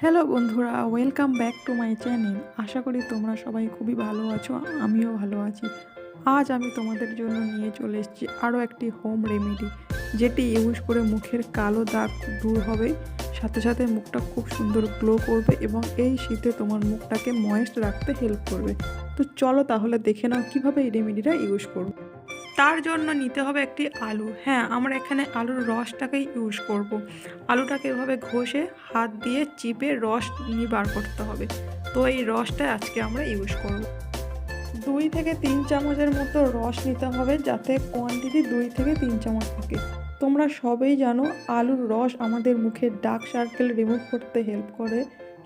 Hello বন্ধুরা welcome back to my channel আশা করি তোমরা সবাই খুবই ভালো আছো, আমিও ভালো আছি। আজ আমি তোমাদের জন্য নিয়ে চলে এসেছি আরও একটি হোম রেমেডি যেটি ইউজ করে মুখের কালো দাগ দূর হবে, সাথে সাথে মুখটা খুব সুন্দর গ্লো করবে এবং এই শীতে তোমার মুখটাকে ময়েস্ট রাখতে হেল্প করবে। তো চলো তাহলে দেখে নাও কীভাবে এই রেমেডিটা ইউজ করব। তার জন্য নিতে হবে একটি আলু। হ্যাঁ আমরা এখানে আলুর রসটাকেই ইউজ করব। আলুটাকে এভাবে ঘষে হাত দিয়ে চিপে রস নিয়ে বার করতে হবে। তো এই রসটা আজকে আমরা ইউজ করব। দুই থেকে তিন চামচের মতো রস নিতে হবে যাতে কোয়ান্টিটি দুই থেকে তিন চামচ থাকে। তোমরা সবেই জানো আলুর রস আমাদের মুখের ডার্ক সার্কেল রিমুভ করতে হেল্প করে,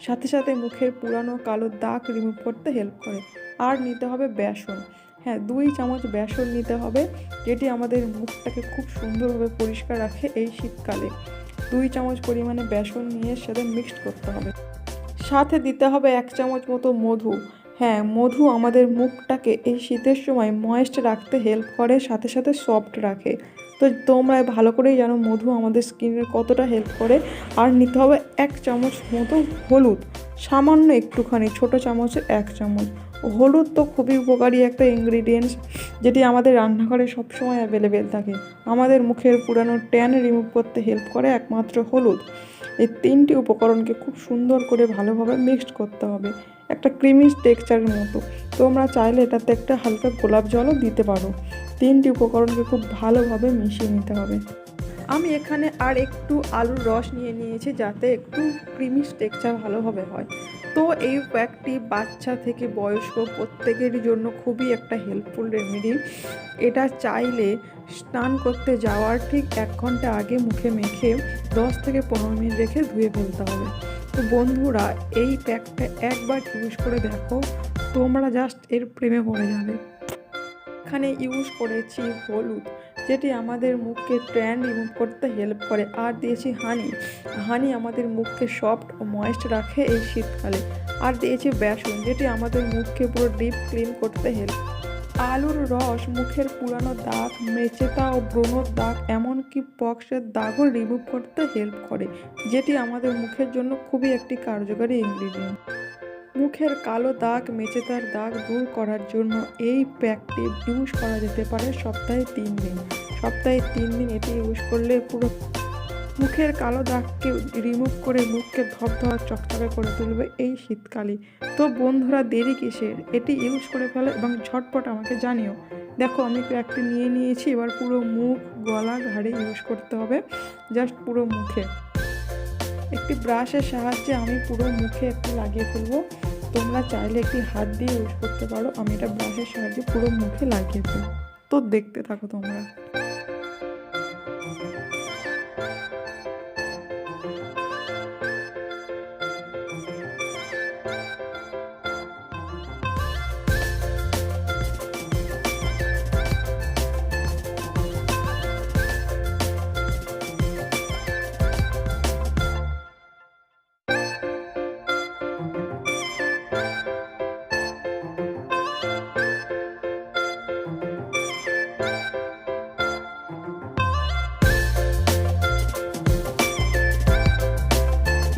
সাথে সাথে মুখের পুরানো কালো দাগ রিমুভ করতে হেল্প করে। আর নিতে হবে বেসন। হ্যাঁ দুই চামচ বেসন নিতে হবে, যেটি আমাদের মুখটাকে খুব সুন্দরভাবে পরিষ্কার রাখে এই শীতকালে। দুই চামচ পরিমাণে বেসন নিয়ে সাথে মিক্সড করতে হবে। সাথে দিতে হবে এক চামচ মতো মধু। হ্যাঁ মধু আমাদের মুখটাকে এই শীতের সময় ময়েস্ট রাখতে হেল্প করে, সাথে সাথে সফট রাখে। তো তোমরা ভালো করেই জানো মধু আমাদের স্কিনের কতটা হেল্প করে। আর নিতে হবে এক চামচ মতো হলুদ। সামান্য একটুখানি, ছোট চামচে এক চামচ। হলুদ তো খুবই উপকারী একটা ইনগ্রিডিয়েন্টস যেটি আমাদের রান্নাঘরে সবসময় অ্যাভেলেবেল থাকে। আমাদের মুখের পুরানো ট্যান রিমুভ করতে হেল্প করে একমাত্র হলুদ। এই তিনটি উপকরণকে খুব সুন্দর করে ভালোভাবে মিক্সড করতে হবে। একটা ক্রিমি টেক্সচারের মতো। তোমরা চাইলে এটাতে একটা হালকা গোলাপ জলও দিতে পারো। তিনটি উপকরণকে খুব ভালোভাবে মিশিয়ে নিতে হবে। আমি এখানে আর একটু আলুর রস নিয়ে নিয়েছি যাতে একটু ক্রিমি টেক্সচার ভালোভাবে হয়। তো এই প্যাকটি বাচ্চা থেকে বয়স্ক প্রত্যেকের জন্য খুবই একটা হেল্পফুল রেমেডি এটা চাইলে স্নান করতে যাওয়ার ঠিক এক ঘণ্টা আগে মুখে মেখে দশ থেকে পনেরো মিনিট রেখে ধুয়ে ফেলতে হবে। তো বন্ধুরা, এই প্যাকটা একবার ইউজ করে দেখো, তোমরা জাস্ট এর প্রেমে পড়ে যাবে। এখানে ইউজ করেছি হলুদ। যেটি আমাদের মুখকে ট্যান রিমুভ করতে হেল্প করে। আর দিয়েছি হানি। হানি আমাদের মুখকে সফট ও ময়েস্ট রাখে এই শীতকালে। আর দিয়েছি বেসন, যেটি আমাদের মুখকে পুরো ডিপ ক্লিন করতে হেল্প আলুর রস মুখের পুরানো দাগ, মেচেতা ও ব্রণর দাগ, এমনকি পক্সের দাগও রিমুভ করতে হেল্প করে, যেটি আমাদের মুখের জন্য খুবই একটি কার্যকরী ইনগ্রিডিয়েন্ট মুখের কালো দাগ মেচেদার দাগ দূর করার জন্য এই প্যাকটি ইউজ করা যেতে পারে সপ্তাহে তিন দিন। সপ্তাহে তিন দিন এটি ইউজ করলে পুরো মুখের কালো দাগকে রিমুভ করে মুখকে ধপধপা চকচকে করে তুলবে এই শীতকালে তো বন্ধুরা, দেরি কিসের? এটি ইউজ করে ফেলো এবং ঝটপট আমাকে জানিও। দেখো, আমি প্যাকটি নিয়ে নিয়েছি, এবার পুরো মুখ, গলা, ঘাড়ে ইউজ করতে হবে, জাস্ট পুরো মুখে। একটি ব্রাশের সাহায্যে আমি পুরো মুখে একটু লাগিয়ে ফেলব। তোমরা চাইলে একটি হাত দিয়ে ইউজ করতে পারো? আমি এটা ব্রাশের সাহায্যে পুরো মুখে লাগিয়ে দেবো তো দেখতে থাকো তোমরা।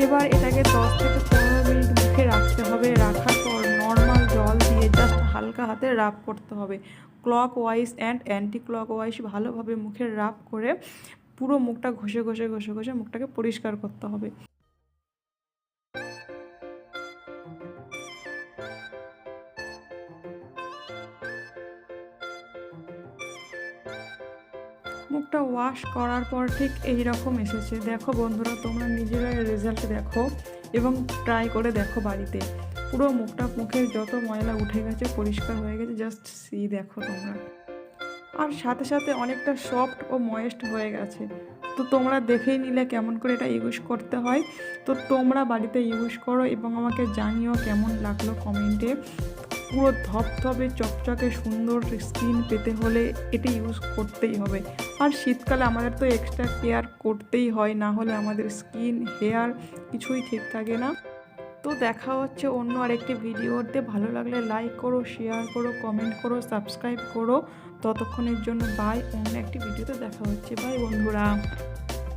এবার এটাকে দশ থেকে পনেরো মিনিট মুখে রাখতে হবে। রাখার পর নর্মাল জল দিয়ে জাস্ট হালকা হাতে রাফ করতে হবে। Clockwise and anticlockwise ভালোভাবে মুখে রাফ করে পুরো মুখটা ঘষে ঘষে ঘষে ঘষে মুখটাকে পরিষ্কার করতে হবে। মুখটা ওয়াশ করার পর ঠিক এই রকম এসেছে। দেখো বন্ধুরা, তোমরা নিজেরাই রেজাল্ট দেখো এবং ট্রাই করে দেখো বাড়িতে। পুরো মুখটা, মুখের যত ময়লা উঠে গেছে, পরিষ্কার হয়ে গেছে জাস্ট সি দেখো তোমরা। আর সাথে সাথে অনেকটা সফট ও ময়েস্ট হয়ে গেছে। তো তোমরা দেখেই নিলে কেমন করে এটা ইউজ করতে হয়। তো তোমরা বাড়িতে ইউজ করো এবং আমাকে জানিও কেমন লাগল কমেন্টে পুরো ধপধপে, চকচকে, সুন্দর স্কিন পেতে হলে এটি ইউজ করতেই হবে। আর শীতকালে আমাদের তো এক্সট্রা কেয়ার করতেই হয়, না হলে আমাদের স্কিন হেয়ার কিছুই ঠিক থাকে না। তো দেখা হচ্ছে অন্য আরেকটি ভিডিওতে। ভালো লাগলে লাইক করো শেয়ার করো কমেন্ট করো সাবস্ক্রাইব করো। ততক্ষণের জন্য বাই অন্য একটি ভিডিওতে দেখা হচ্ছে। বাই বন্ধুরা।